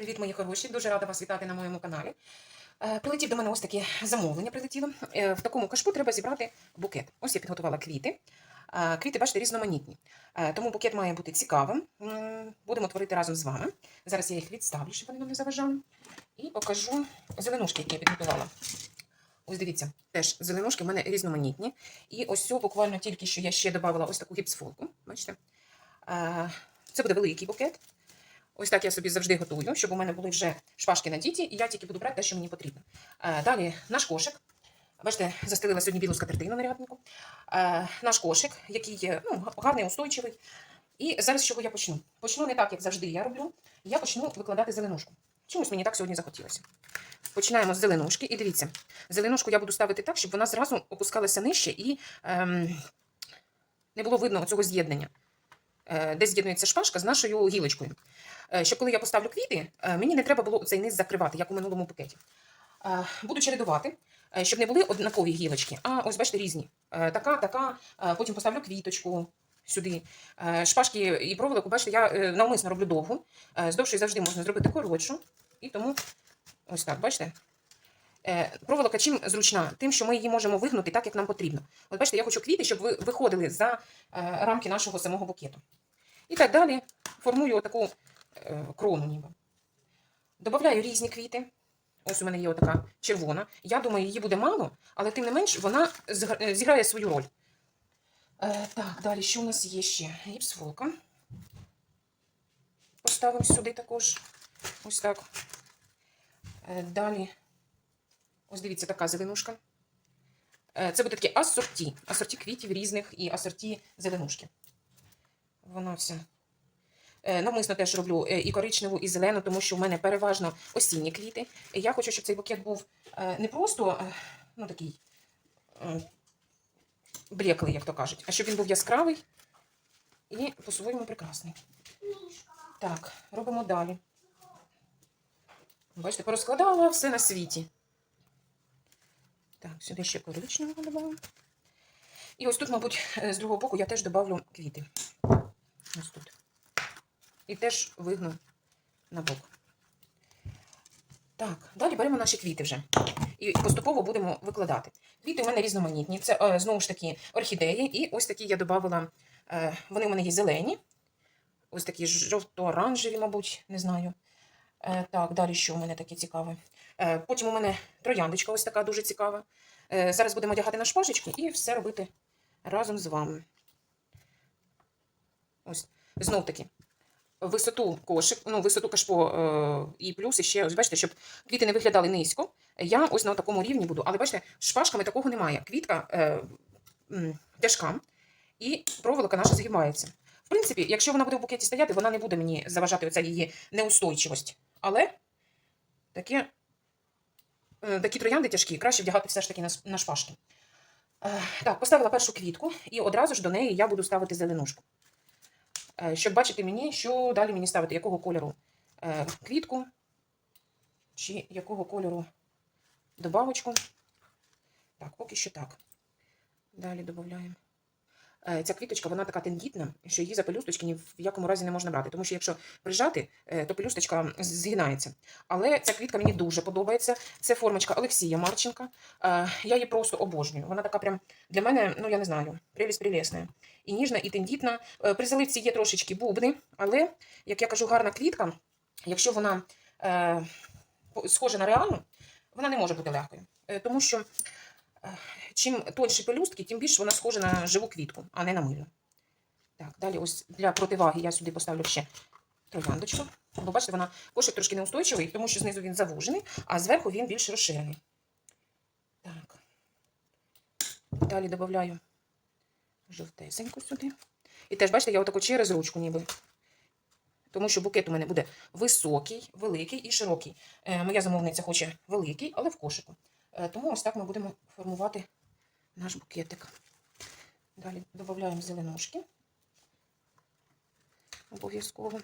Привіт, мої хороші! Дуже рада вас вітати на моєму каналі. Е, Прилетів до мене ось таке замовлення. Прилетіло. Е, В такому кашпу треба зібрати букет. Ось я підготувала квіти. Е, Квіти, бачите, різноманітні. Тому букет має бути цікавим. Будемо творити разом з вами. Зараз я їх відставлю, щоб вони нам не заважали. І покажу зеленушки, які я підготувала. Ось дивіться, теж зеленушки в мене різноманітні. І ось цього буквально тільки що я ще додала ось таку гіпсфолку. Бачите? Це буде великий букет. Ось так я собі завжди готую, щоб у мене були вже шпажки надіті, і я тільки буду брати те, що мені потрібно. Е, Далі наш кошик. Бачите, застелила сьогодні білу скатертину на. Е, Наш кошик, який ну, гарний, устойчивий. І зараз з чого я почну? Почну не так, як завжди я роблю. Я почну викладати зеленушку. Чомусь мені так сьогодні захотілося. Починаємо з зеленушки. І дивіться, зеленушку я буду ставити так, щоб вона зразу опускалася нижче і ем, не було видно цього з'єднання, де з'єднується шпажка з нашою гілочкою. Е, Щоб коли я поставлю квіти, е, мені не треба було цей низ закривати, як у минулому букеті. Е, Буду чередувати, е, щоб не були однакові гілочки, а ось бачите, різні. Е, Така, така, е, потім поставлю квіточку сюди. Е, Шпажки і проволоку, бачите, я е, навмисно роблю довгу. Е, З довшої завжди можна зробити коротшу. І тому ось так, бачите? Е, Проволока чим зручна? Тим, що ми її можемо вигнути так, як нам потрібно. От бачите, я хочу квіти, щоб ви виходили за е, рамки нашого самого букету. І так далі формую отаку е, крону ніби. Добавляю різні квіти. Ось у мене є отака червона. Я думаю, її буде мало, але тим не менш вона зіграє свою роль. Так, далі, що у нас є ще? Гіпсфолка. Поставимо сюди також. Ось так. Далі. Ось дивіться, така зеленушка. Е, Це буде таке асорті. Асорті квітів різних і асорті зеленушки. Вона вся. Е, Навмисно теж роблю е, і коричневу, і зелену, тому що в мене переважно осінні квіти. Я хочу, щоб цей букет був не просто ну, такий блеклий, як то кажуть, а щоб він був яскравий і по-своєму прекрасний. Так, робимо далі. Бачите, порозкладала все на світі. Так, сюди ще коричневого додамо. І ось тут, мабуть, е, з другого боку я теж добавлю квіти. Ось тут. І теж вигну на бок. Так, далі беремо наші квіти вже. І поступово будемо викладати. Квіти у мене різноманітні. Це е, знову ж таки орхідеї. І ось такі я додавала. Е, вони у мене є зелені. Ось такі жовто-оранжеві, мабуть, не знаю. Так, далі що у мене таке цікаве? Е, потім у мене трояндочка ось така дуже цікава. Е, зараз будемо одягати на шпажечки і все робити разом з вами. Ось, знов таки. Висоту кошик, ну, висоту кашпо е, і плюс ще, ось бачите, щоб квіти не виглядали низько. Я ось на такому рівні буду. Але бачите, шпажками такого немає. Квітка тяжка і проволока наша згибається. В принципі, якщо вона буде в букеті стояти, вона не буде мені заважати оця її неустойчивость. Але таке, такі троянди тяжкі, краще вдягати все ж таки на, на шпажки. Е, так, поставила першу квітку, і одразу ж до неї я буду ставити зеленушку. Е, щоб бачити мені, що далі мені ставити, якого кольору е, квітку, чи якого кольору добавочку. Так, поки що так. Далі додаємо. Е, Ця квіточка, вона така тендітна, що її за пелюсточки ні в якому разі не можна брати. Тому що якщо прижати, е, то пелюсточка згинається. Але ця квітка мені дуже подобається. Це формочка Олексія Марченка. Е, Я її просто обожнюю. Вона така прям для мене, ну я не знаю, прелість прелесна. І ніжна, і тендітна. При заливці є трошечки бубни, але, як я кажу, гарна квітка, якщо вона схожа на реальну, вона не може бути легкою. Тому що чим тонші пелюстки, тим більше вона схожа на живу квітку, а не на милю. Так, далі ось для противаги я сюди поставлю ще трояндочку. Бо бачите, вона кошик трошки неустойчивий, тому що знизу він завужений, а зверху він більш розширений. Так. Далі додаю жовтесеньку сюди. І теж, бачите, я отако через ручку ніби. Тому що букет у мене буде високий, великий і широкий. Е, моя замовниця хоче великий, але в кошику. Е, тому ось так ми будемо формувати наш букетик. Далі додаємо зеленушки. Обов'язково.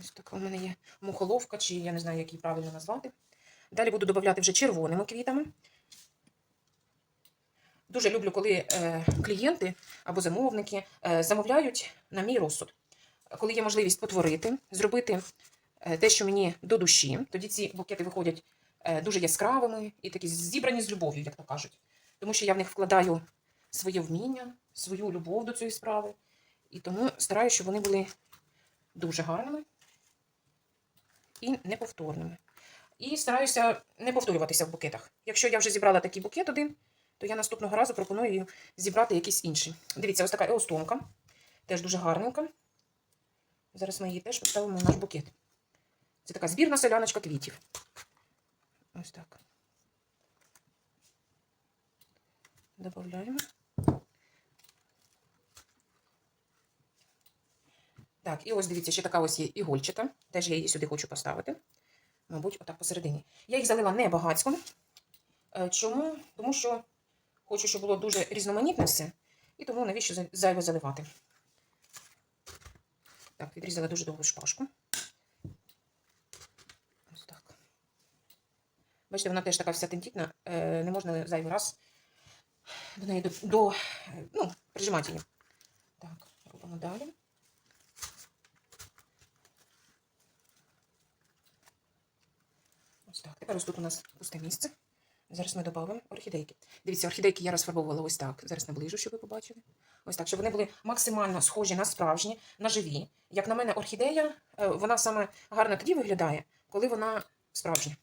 Ось така у мене є мухоловка, чи я не знаю, як її правильно назвати. Далі буду додавати вже червоними квітами. Дуже люблю, коли е, клієнти або замовники е, замовляють на мій розсуд. коли є можливість потворити, зробити те, що мені до душі, тоді ці букети виходять е, дуже яскравими і такі зібрані з любов'ю, як то кажуть. Тому що я в них вкладаю своє вміння, свою любов до цієї справи. І тому стараюся, щоб вони були дуже гарними і неповторними. І стараюся не повторюватися в букетах. Якщо я вже зібрала такий букет один, то я наступного разу пропоную зібрати якийсь інший. Дивіться, ось така еостомка. Теж дуже гарненька. Зараз ми її теж поставимо в наш букет. Це така збірна соляночка квітів. Ось так. Добавляємо. Так, і ось дивіться, ще така ось є ігольчата. Теж я її сюди хочу поставити. Мабуть, отак посередині. Я їх залила не багацько. Е, Чому? Тому що хочу, щоб було дуже різноманітне все. І тому навіщо за- зайве заливати. Так, відрізала дуже довгу шпажку. Ось так. Бачите, вона теж така вся тендітна, е, не можна зайвий раз до неї до, до ну, прижимати її. Так, робимо далі. Ось так. Тепер ось тут у нас пусте місце. Зараз ми додамо орхідейки. Дивіться, орхідейки я розфарбовувала ось так. Зараз наближу, щоб ви побачили. Ось так, щоб вони були максимально схожі на справжні, на живі. Як на мене, орхідея, е, вона саме гарно тоді виглядає, коли вона справжня.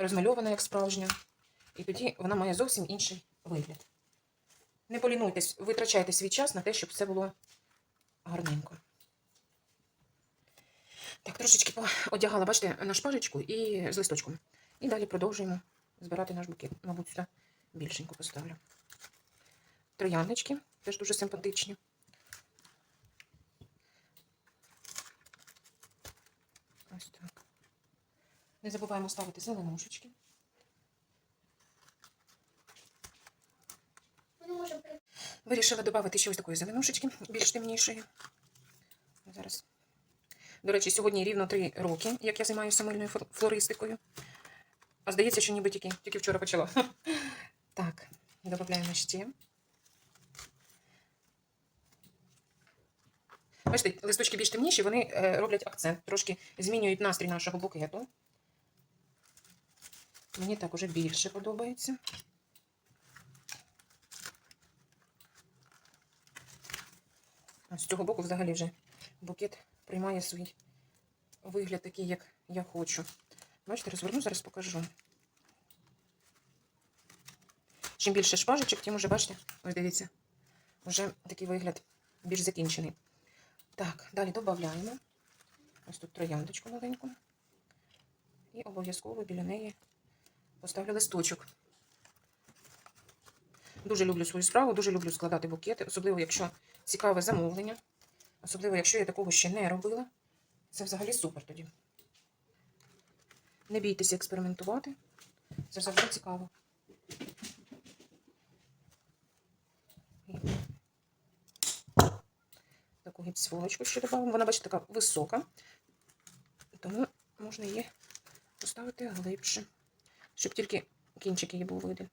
Розмальована як справжня. І тоді вона має зовсім інший вигляд. Не полінуйтесь, витрачайте свій час на те, щоб це було гарненько. Так, трошечки одягала, бачите, на шпажечку і з листочком. І далі продовжуємо збирати наш букет. Мабуть, сюди більшенько поставлю. Трояндочки теж дуже симпатичні. Ось так. Не забуваємо ставити зеленушечки. При- Вирішила додати ще ось такої зеленушечки, більш темнішої. Зараз. До речі, сьогодні рівно три роки, як я займаюся мильною флористикою. А здається, що ніби тільки, тільки вчора почала. Так, додаємо ще. Бачите, листочки більш темніші, вони е, роблять акцент, трошки змінюють настрій нашого букету. Мені так уже більше подобається. А з цього боку взагалі вже букет приймає свій вигляд такий, як я хочу. Бачите, розверну, зараз покажу. Чим більше шпажечок, тим уже, бачите, ось дивіться, вже такий вигляд більш закінчений. Так, далі додаємо. Ось тут трояндочку маленьку. І обов'язково біля неї поставлю листочок. Дуже люблю свою справу, дуже люблю складати букети, особливо, якщо цікаве замовлення. Особливо, якщо я такого ще не робила. Це взагалі супер тоді. Не бійтеся експериментувати. Це завжди цікаво. Таку гіпсфолочку ще додамо. Вона, бачите, така висока. Тому можна її поставити глибше, щоб тільки кінчик її був виден.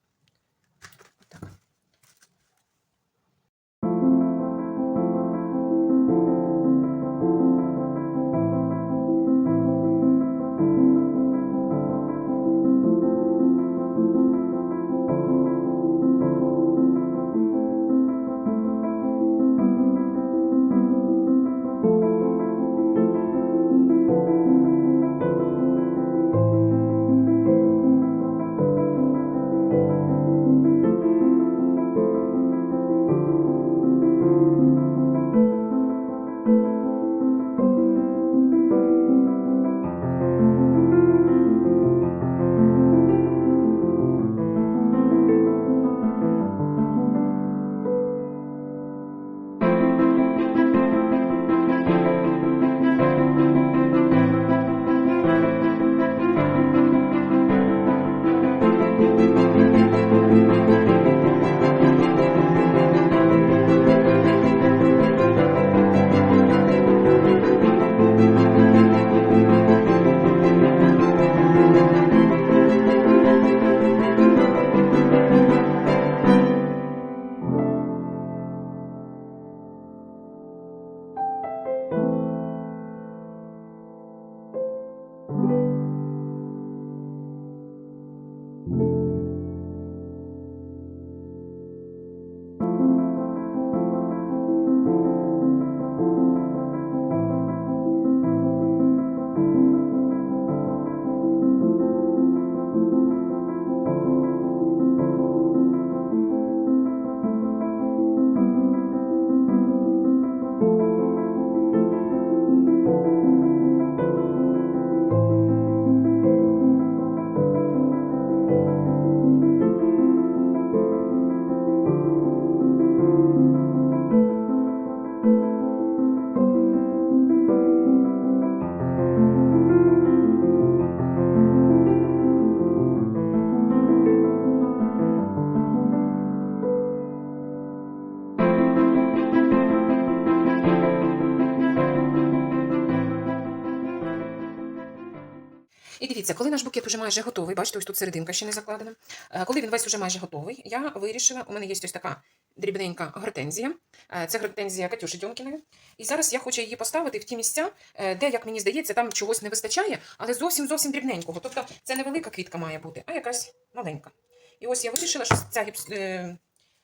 Дивіться, коли наш букет вже майже готовий, бачите, ось тут серединка ще не закладена. Е, Коли він весь вже майже готовий, я вирішила, у мене є ось така дрібненька гортензія. Е, Це гортензія Катюші Дьомкіної. І зараз я хочу її поставити в ті місця, е, де, як мені здається, там чогось не вистачає, але зовсім зовсім дрібненького. Тобто це не велика квітка має бути, а якась маленька. І ось я вирішила, що ця, гіпс-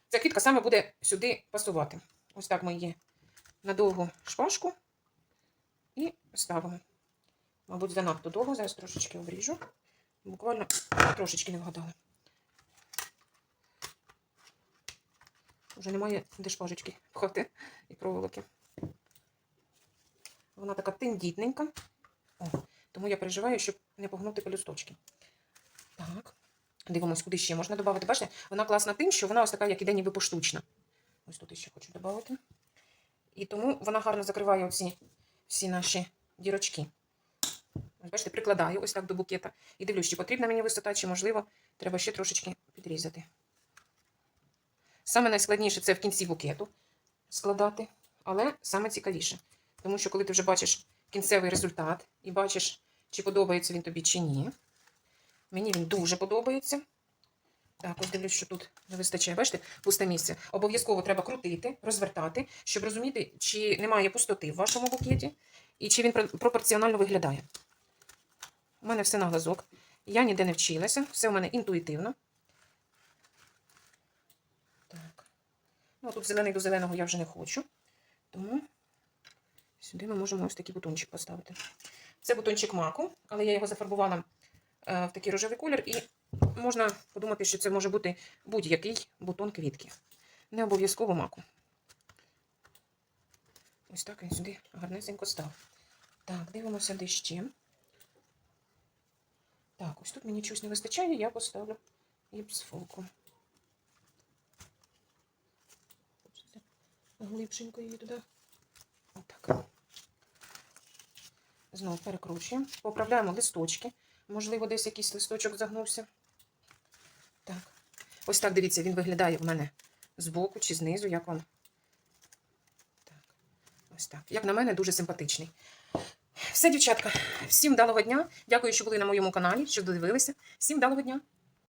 ця квітка саме буде сюди пасувати. Ось так ми її на довгу шпажку і ставимо. Мабуть, занадто довго, зараз трошечки обріжу. Буквально трошечки не вгадала. Вже немає де шпажечки пхати і проволоки. Вона така тендітненька. О, тому я переживаю, щоб не погнути пелюсточки. Так. Дивимось, куди ще можна додати. Бачите, вона класна тим, що вона ось така, як іде ніби поштучна. Ось тут ще хочу додати. І тому вона гарно закриває оці всі наші дірочки. Бачите, прикладаю ось так до букета. І дивлюсь, чи потрібна мені висота, чи можливо, треба ще трошечки підрізати. Саме найскладніше це в кінці букету складати, але саме цікавіше. Тому що коли ти вже бачиш кінцевий результат і бачиш, чи подобається він тобі, чи ні. Мені він дуже подобається. Так, ось дивлюсь, що тут не вистачає. Бачите, пусте місце. Обов'язково треба крутити, розвертати, щоб розуміти, чи немає пустоти в вашому букеті і чи він пропорціонально виглядає. У мене все на глазок. Я ніде не вчилася, все у мене інтуїтивно. Так. Ну, тут зелений до зеленого я вже не хочу. Тому сюди ми можемо ось такий бутончик поставити. Це бутончик маку, але я його зафарбувала е, в такий рожевий колір, і можна подумати, що це може бути будь-який бутон квітки. Не обов'язково маку. Ось так він сюди гарнесенько став. Так, дивимося де ще. Так, ось тут мені чогось не вистачає, я поставлю гіпсфолку. Глибшенько її туди. Отак. Знову перекручуємо. Поправляємо листочки. Можливо, десь якийсь листочок загнувся. Так. Ось так, дивіться, він виглядає в мене збоку чи знизу, як вам. Так. Ось так. Як на мене, дуже симпатичний. Все, дівчатка, всім вдалого дня. Дякую, що були на моєму каналі, що додивилися. Всім вдалого дня.